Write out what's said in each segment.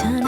ว่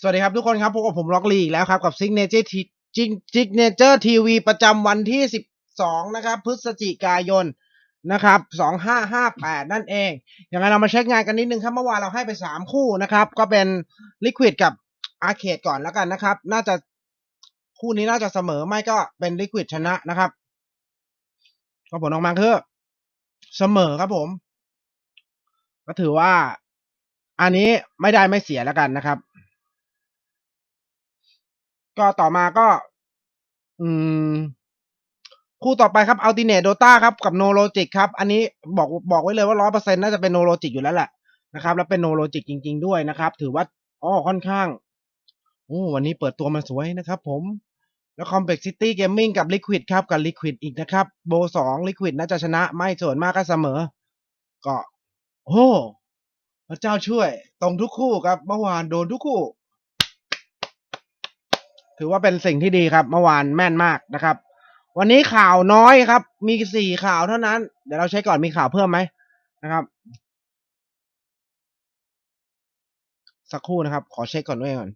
สวัสดีครับทุกคนครับพบกับผมล็อกลีกแล้วครับ กับซิกเนเจอร์ทีจิงจิกเนเจอร์ทีวีประจำวันที่ 12 นะครับ พฤศจิกายนนะครับ 2558 นั่นเองอย่างไรเรามาเช็คงานกันนิดนึงครับ เมื่อวานเราให้ไป 3 คู่นะครับ ก็เป็นลิควิดกับอาร์เคดก่อนแล้วกันนะครับ น่าจะคู่นี้น่าจะเสมอไม่ก็เป็นลิควิดชนะนะครับก็ผลออกมาคือเสมอครับผม ก็ถือว่า อันนี้ไม่ได้ไม่เสียแล้วกันนะครับ ก็ต่อมาก็ อืม คู่ต่อไปครับ Ultimate Dota ครับกับ No Logic ครับ อันนี้บอกบอกไว้เลยว่าร้อยเปอร์เซ็นต์น่าจะเป็น No Logic อยู่แล้วแหละนะครับ แล้วเป็น No Logic จริง ๆ ด้วยนะครับ ถือว่าอ๋อค่อนข้างโอ้วันนี้เปิดตัวมาสวยนะครับผมแล้ว Complexity Gaming กับ Liquid ครับกับ Liquid อีกนะครับ โบสอง Liquid น่าจะชนะไม่ส่วนมากก็เสมอ ก็โอ้พระเจ้าช่วย ตรงทุกคู่ครับเมื่อวานโดนทุกคู่ ถือว่าเป็นสิ่งที่ดีครับ เมื่อวานแม่นมากนะครับ วันนี้ข่าวน้อยครับ มีสี่ข่าวเท่านั้น เดี๋ยวเราใช้ก่อนมีข่าวเพิ่มไหมนะครับ สักครู่นะครับ ขอเช็คก่อนด้วยก่อน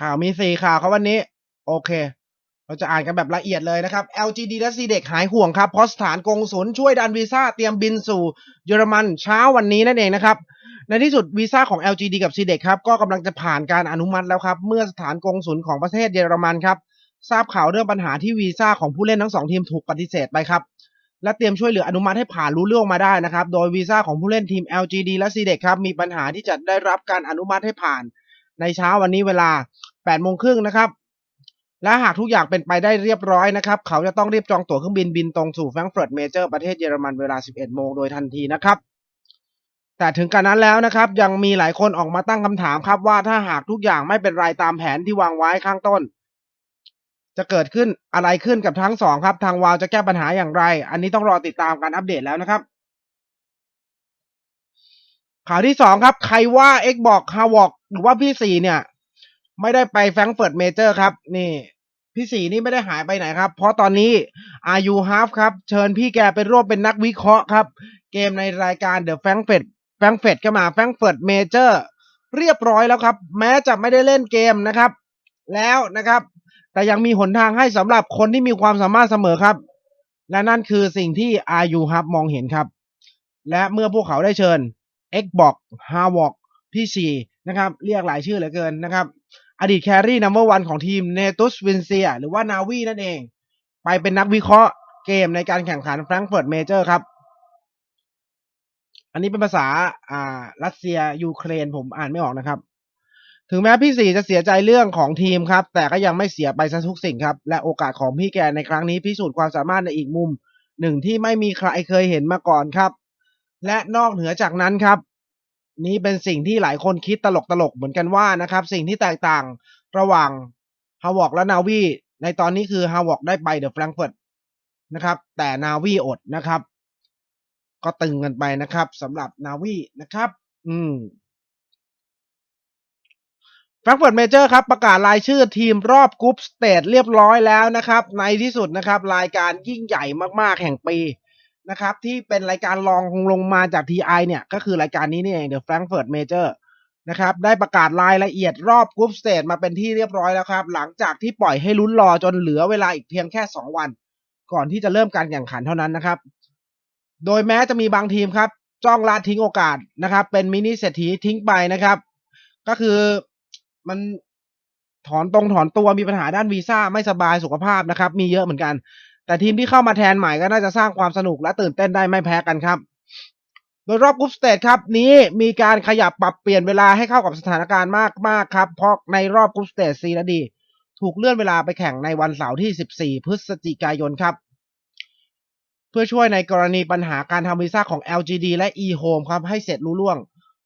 ข่าวมีสี่ข่าวครับวันนี้ โอเค เราจะอ่านกันแบบละเอียดเลยนะครับ LGD และ c ีเด็กหายห่วงครับ เพราะสถานกงศุลช่วยดันวีซ่าเตรียมบินสู่เยอรมันเช้าวันนี้นั่นเองนะครับ ในที่สุดวีซ่าของ LGD กับ c ีเด็กครับก็กำลังจะผ่านการอนุมัติแล้วครับ เมื่อสถานกงศุลของประเทศเยอรมันครับ ทราบข่าวเรื่องปัญหาที่วีซ่าของผู้เล่นทั้งสองทีมถูกปฏิเสธไปครับและเตรียมช่วยเหลืออนุมัติให้ผ่านรู้เรื่องมาได้นะครับ โดยวีซ่าของผู้เล่นทีม LGD และ c ีเด็กครับมีปัญหาที่จะได้รับการอนุมัติให้ผ่าน ในเช้าวันนี้เวลา8โมงครึ่งนะครับ และหากทุกอย่างเป็นไปได้เรียบร้อยนะครับ เขาจะต้องรีบจองตั๋วเครื่องบินบินตรงสู่แฟรงก์เฟิร์ตเมเจอร์ประเทศเยอรมันเวลา 11 โมงโดยทันทีนะครับ แต่ถึงการนั้นแล้วนะครับ ยังมีหลายคนออกมาตั้งคำถามครับว่าถ้าหากทุกอย่างไม่เป็นไรตามแผนที่วางไว้ข้างต้น จะเกิดขึ้นอะไรขึ้นกับทั้งสองครับ ทางวาวจะแก้ปัญหาอย่างไร อันนี้ต้องรอติดตามการอัปเดตแล้วนะครับข่าวที่สองครับ ใครว่าเอ็กบอกฮาวอกหรือว่าพี่สี่เนี่ย ไม่ได้ไปแฟรงเฟิร์ตเมเจอร์ครับ นี่พี่สี่นี่ไม่ได้หายไปไหนครับ เพราะตอนนี้อายุฮาฟครับ เชิญพี่แกไปร่วมเป็นนักวิเคราะห์ครับ เกมในรายการเดอะแฟรงเฟิร์ตแฟรงเฟิร์ตก็มาแฟรงเฟิร์ตเมเจอร์เรียบร้อยแล้วครับ แม้จะไม่ได้เล่นเกมนะครับ แล้วนะครับ แต่ยังมีหนทางให้สำหรับคนที่มีความสามารถเสมอครับ และนั่นคือสิ่งที่อายุฮับมองเห็นครับ และเมื่อพวกเขาได้เชิญ x b o x h a w o k พี่ซีนะครับ เรียกหลายชื่อเหลือเกินนะครับ อดีตแครี่นัมเบอร์วันของทีมเนตุสวินเซีย หรือว่านาวีนั่นเอง ไปเป็นนักวิเคราะห์เกมในการแข่งขันแฟรงก์เฟิร์ตเมเจอร์ครับ อันนี้เป็นภาษาอ่ารัสเซียยูเครนผมอ่านไม่ออกนะครับ ถึงแม้พี่สี่จะเสียใจเรื่องของทีมครับ แต่ก็ยังไม่เสียไปซะทุกสิ่งครับ และโอกาสของพี่แกในครั้งนี้พิสูจน์ความสามารถในอีกมุมหนึ่งที่ไม่มีใครเคยเห็นมาก่อนครับ และนอกเหนือจากนั้นครับ นี้เป็นสิ่งที่หลายคนคิดตลกตลกๆเหมือนกันว่านะครับ สิ่งที่แตกต่างระหว่างฮาวอกและนาวีในตอนนี้คือฮาวอกได้ไปเดอะแฟรงเฟิร์ตนะครับ แต่นาวีอดนะครับ ก็ตึงกันไปนะครับสำหรับนาวีนะครับ อืมแฟรงเฟิร์ตเมเจอร์ครับ ประกาศรายชื่อทีมรอบกรุ๊ปสเตจเรียบร้อยแล้วนะครับ ในที่สุดนะครับ รายการยิ่งใหญ่มากๆแห่งปี นะครับ ที่เป็นรายการรองลงมาจาก TI เนี่ย ก็คือรายการนี้นี่เอง The Frankfurt Major นะครับ ได้ประกาศรายละเอียดรอบกรุ๊ปสเตจมาเป็นที่เรียบร้อยแล้วครับ หลังจากที่ปล่อยให้ลุ้นรอจนเหลือเวลาอีกเพียงแค่ 2 วัน ก่อนที่จะเริ่มการแข่งขันเท่านั้นนะครับ โดยแม้จะมีบางทีมครับ จ้องละทิ้งโอกาสนะครับ เป็นมินิเศรษฐีทิ้งไปนะครับ ก็คือมันถอนตรงถอนตัวมีปัญหาด้านวีซ่าไม่สบายสุขภาพนะครับ มีเยอะเหมือนกัน แต่ทีมที่เข้ามาแทนใหม่ก็น่าจะสร้างความสนุกและตื่นเต้นได้ไม่แพ้กันครับ โดยรอบกรุ๊ปสเตจครับนี้มีการขยับปรับเปลี่ยนเวลาให้เข้ากับสถานการณ์มากมากครับ เพราะในรอบกรุ๊ปสเตจซีและดีถูกเลื่อนเวลาไปแข่งในวันเสาร์ที่ 14 พฤศจิกายนครับ เพื่อช่วยในกรณีปัญหาการทำวีซ่าของ LGD และ eHome ครับให้เสร็จรุ่ล่วง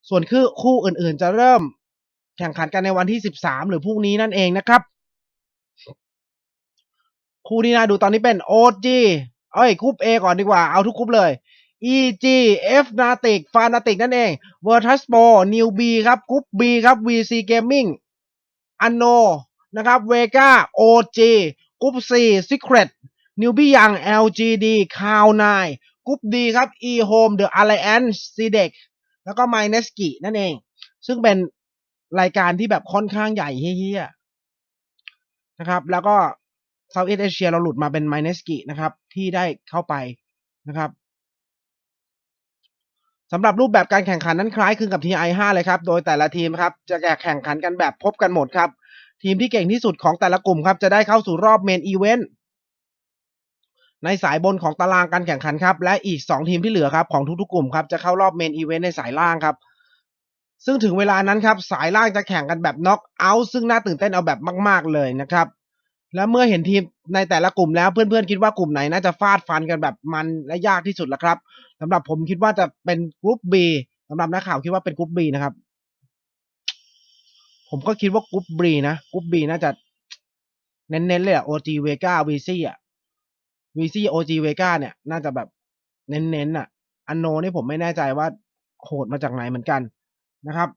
ส่วนคือคู่อื่นๆ จะเริ่มแข่งขันกันในวันที่ 13 หรือพรุ่งนี้นั่นเองนะครับ คู่ที่น่าดูตอนนี้เป็น OG เอ้ยกรุ๊ป A ก่อนดีกว่า เอาทุกกรุ๊ปเลย EG F Natic Fnatic นั่นเอง Virtus Pro New B ครับกรุ๊ป B ครับ VC Gaming Anno นะครับ Vega OG กรุ๊ป C Secret Newbie Young LGD Cloud9 กรุ๊ป D ครับ eHome The Alliance CDEC แล้วก็ m y n e s k i นั่นเอง ซึ่งเป็นรายการที่แบบค่อนข้างใหญ่เฮี้ยนะครับ แล้วก็ Southeast Asia เราหลุดมาเป็น m y n e s k i นะครับที่ได้เข้าไปนะครับสำหรับรูปแบบการแข่งขันนั้นคล้ายคลึงกับ TI5 เลยครับ โดยแต่ละทีมครับจะแข่งขันกันแบบพบกันหมดครับ ทีมที่เก่งที่สุดของแต่ละกลุ่มครับจะได้เข้าสู่รอบเมนอีเวนต์ในสายบนของตารางการแข่งขันครับ และอีก 2 ทีมที่เหลือครับของทุกๆกลุ่มครับจะเข้ารอบเมนอีเวนต์ในสายล่างครับ ซึ่งถึงเวลานั้นครับสายล่างจะแข่งกันแบบน็อกเอาท์ซึ่งน่าตื่นเต้นเอาแบบมาก ๆเลยนะครับ และเมื่อเห็นทีมในแต่ละกลุ่มแล้วเพื่อนๆคิดว่ากลุ่มไหนน่าจะฟาดฟันกันแบบมันและยากที่สุดละครับสำหรับผมคิดว่าจะเป็นกรุ๊ป B สำหรับนักข่าวคิดว่าเป็นกรุ๊ป B นะครับ ผมก็คิดว่ากรุ๊ป B นะกรุ๊ป B น่าจะเน้นๆเลยอะ OG Vega VC อะ VC OG Vega เนี่ย น่าจะแบบเน้นๆอะอันโนนี่ผมไม่แน่ใจว่าโหดมาจากไหนเหมือนกันนะครับ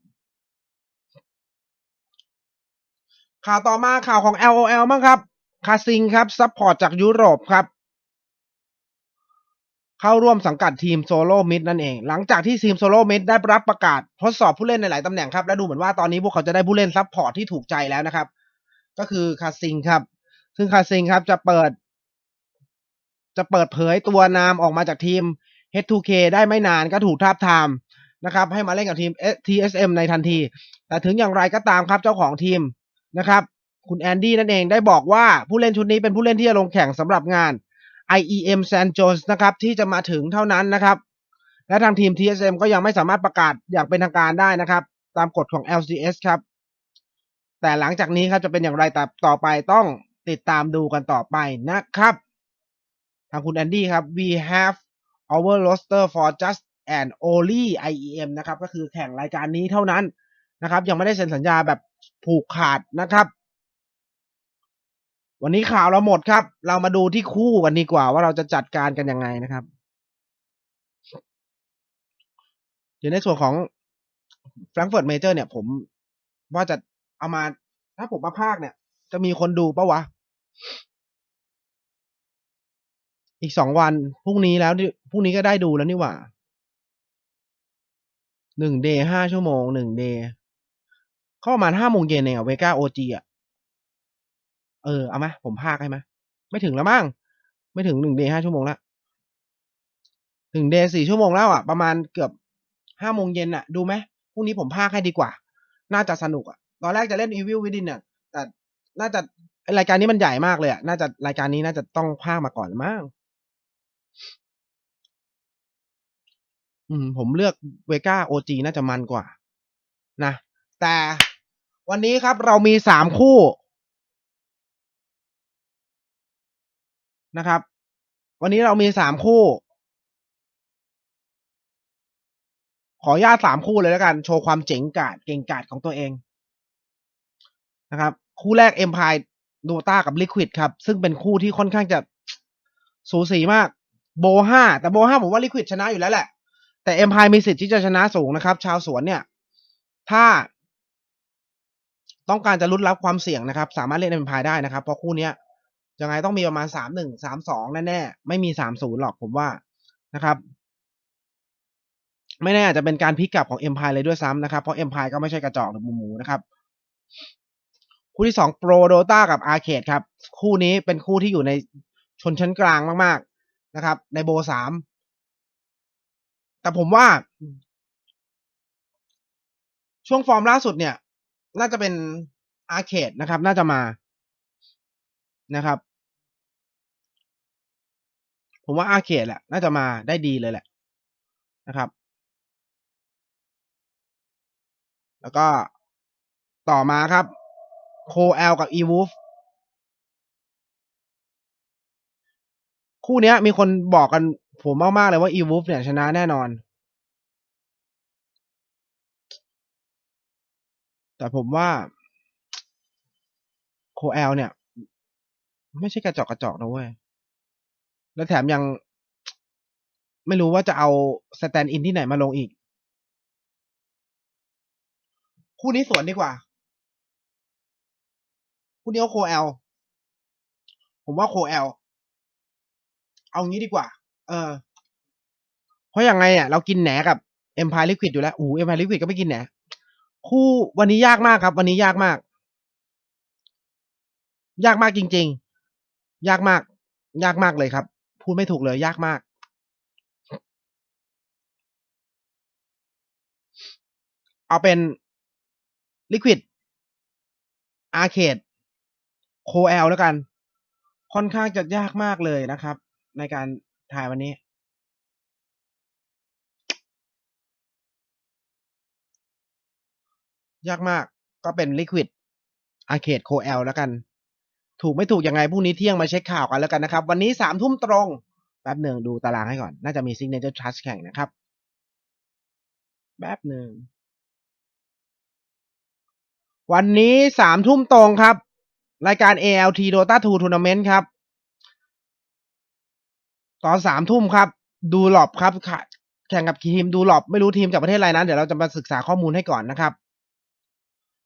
ข่าวต่อมาข่าวของ LOL บ้งครับ คาซิงครับซัพพอร์ตจากยุโรปครับ เข้าร่วมสังกัดทีมโซโล่มิดนั่นเอง หลังจากที่ทีมโซโล่มิดได้รับประกาศทดสอบผู้เล่นในหลายตำแหน่งครับ และดูเหมือนว่าตอนนี้พวกเขาจะได้ผู้เล่นซัพพอร์ตที่ถูกใจแล้วนะครับ ก็คือคาซิงครับ ซึ่งคาซิงครับจะเปิด จะเปิดเผยตัวนามออกมาจากทีม H2K ได้ไม่นานก็ถูกทาบทามนะครับ ให้มาเล่นกับทีม TSM ในทันที แต่ถึงอย่างไรก็ตามครับเจ้าของทีม นะครับ คุณแอนดี้นั่นเองได้บอกว่าผู้เล่นชุดนี้เป็นผู้เล่นที่จะลงแข่งสำหรับงาน IEM San Jose นะครับที่จะมาถึงเท่านั้นนะครับ และทางทีม TSM ก็ยังไม่สามารถประกาศอย่างเป็นทางการได้นะครับ ตามกฎของ LCS ครับ แต่หลังจากนี้ครับจะเป็นอย่างไรแต่ต่อไปต้องติดตามดูกันต่อไปนะครับ ทางคุณแอนดี้ครับ we have our roster for just and only IEM นะครับ ก็คือแข่งรายการนี้เท่านั้นนะครับ ยังไม่ได้เซ็นสัญญาแบบ ผูกขาดนะครับ วันนี้ข่าวเราหมดครับ เรามาดูที่คู่กันดีกว่าว่าเราจะจัดการกันยังไงนะครับเดี๋ยวในส่วนของ Frankfurt Major เนี่ย ผมว่าจะเอามา ถ้าผมมาภาคเนี่ย จะมีคนดูปะวะ อีกสองวันพรุ่งนี้แล้วนี่พรุ่งนี้ก็ได้ดูแล้วนี่หว่าหนึ่งเดย์ห้าชั่วโมงหนึ่งเดย์ เข้าประมาณห้าโมงเย็นเองอะเวก้าโอจีอะเออเอามาผมพากให้มาไม่ถึงแล้วมั้งไม่ถึงหนึ่งเดย์ห้าชั่วโมงละถึงเดย์สี่ชั่วโมงแล้วอะประมาณเกือบห้าโมงเย็นอะดูไหมพรุ่งนี้ผมพากให้ดีกว่า น่าจะสนุกอะตอนแรกจะเล่น Evil Within เนี่ยแต่น่าจะรายการนี้มันใหญ่มากเลยอะน่าจะรายการนี้น่าจะต้องพากมาก่อนมั้งอืมผมเลือกเวก้าโอจีน่าจะมันกว่า นะ แต่ วันนี้ครับเรามีสามคู่นะครับ วันนี้เรามีสามคู่ ขอญาตสามคู่เลยแล้วกัน โชว์ความเจ๋งกาจเก่งกาจของตัวเองนะครับ คู่แรก Empire Dota กับ Liquid ครับ ซึ่งเป็นคู่ที่ค่อนข้างจะสูสีมาก โบห้าแต่โบห้าผมว่า Liquid ชนะอยู่แล้วแหละ แต่ Empire มีสิทธิ์ที่จะชนะสูงนะครับ ชาวสวนเนี่ย ถ้า ต้องการจะลุ้นรับความเสี่ยงนะครับ สามารถเล่น Empire ได้นะครับ เพราะคู่เนี้ยยังไงต้องมีประมาณสามหนึ่งสามสองแน่ๆไม่มีสามศูนย์หรอกผมว่านะครับ ไม่แน่อาจจะเป็นการพลิกกลับของ Empire เลยด้วยซ้ำนะครับ เพราะ Empire ก็ไม่ใช่กระจอกหรือหมูหมูนะครับ คู่ที่สอง Pro Dota กับ Arcade ครับ คู่นี้เป็นคู่ที่อยู่ในชนชั้นกลางมากๆนะครับ ในโบสามแต่ผมว่า ช่วงฟอร์มล่าสุดเนี่ย น่าจะเป็น Arcade นะครับ น่าจะมานะครับ ผมว่า Arcade แหละ น่าจะมาได้ดีเลยแหละนะครับ แล้วก็ต่อมาครับโคเอลกับอีวูฟคู่นี้มีคนบอกกันผมมาก ๆ เลยว่าอีวูฟเนี่ยชนะแน่นอน แต่ผมว่าโคเอลเนี่ย ไม่ใช่กระจอกกระจอกนะเว้ย แล้วแถมยัง ไม่รู้ว่าจะเอาสแตนด์อินที่ไหนมาลงอีก คู่นี้สวนดีกว่า คู่นี้เอาโคเอล ผมว่าโคเอล เอางี้ดีกว่า เออ เพราะยังไงอะ เรากินแหนกับ Empire Liquid อยู่แล้ว อู้ Empire Liquid ก็ไม่กินแหน คู่วันนี้ยากมากครับ วันนี้ยากมาก ยากมากจริง ๆ ยากมาก ยากมากเลยครับ พูดไม่ถูกเลยยากมาก เอาเป็น Liquid Arcade c o l แล้วกัน ค่อนข้างจะยากมากเลยนะครับ ในการถ่ายวันนี้ ยากมาก ก็เป็น Liquid Arcade c o l แล้วกัน ถูกไม่ถูกยังไงพรุ่งนี้เที่ยงมาเช็คข่าวกันแล้วกันนะครับ วันนี้สามทุ่มตรงแป๊บหนึ่งดูตารางให้ก่อน น่าจะมี Signature Touch แข่งนะครับ แป๊บหนึ่ง วันนี้สามทุ่มตรงครับ รายการ ALT Dota 2 Tournament ครับ ตอนสามทุ่มครับ ดูหลอบครับแข่งกับทีมดูหลอบไม่รู้ทีมจากประเทศอะไรนะ เดี๋ยวเราจะมาศึกษาข้อมูลให้ก่อนนะครับ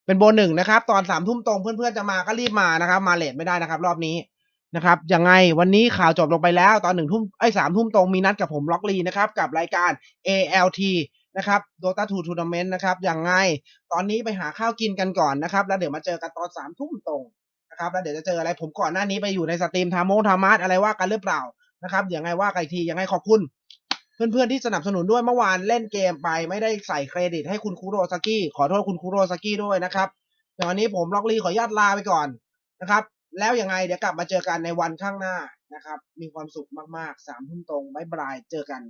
เป็นโบนหนึ่งนะครับ ตอนสามทุ่มตรงเพื่อนๆจะมาก็รีบมานะครับ มาเลทไม่ได้นะครับ รอบนี้นะครับยังไงวันนี้ข่าวจบลงไปแล้ว ตอนหนึ่งทุ่มไอ้สามทุ่มตรงมีนัดกับผมล็อกลีนะครับ กับรายการ ALT นะครับ Dota 2 Tournament นะครับยังไงตอนนี้ไปหาข้าวกินกันก่อนนะครับ แล้วเดี๋ยวมาเจอกันตอนสามทุ่มตรงนะครับแล้วเดี๋ยวจะเจออะไรผมก่อนหน้านี้ไปอยู่ในสตรีมทามโมทามาร์อะไรว่ากันหรือเปล่านะครับยังไงว่ากันอีกทียังไงขอบคุณ เพื่อนๆที่สนับสนุนด้วยเมื่อวานเล่นเกมไปไม่ได้ใส่เครดิตให้คุณคุโรซากิขอโทษคุณคุโรซากิด้วยนะครับแต่วันนี้ผมล็อกลีขออนุญาตลาไปก่อนนะครับ แล้วยังไงเดี๋ยวกลับมาเจอกันในวันข้างหน้านะครับ มีความสุขมากๆสามทุ่มตรงบ๊ายบายเจอกัน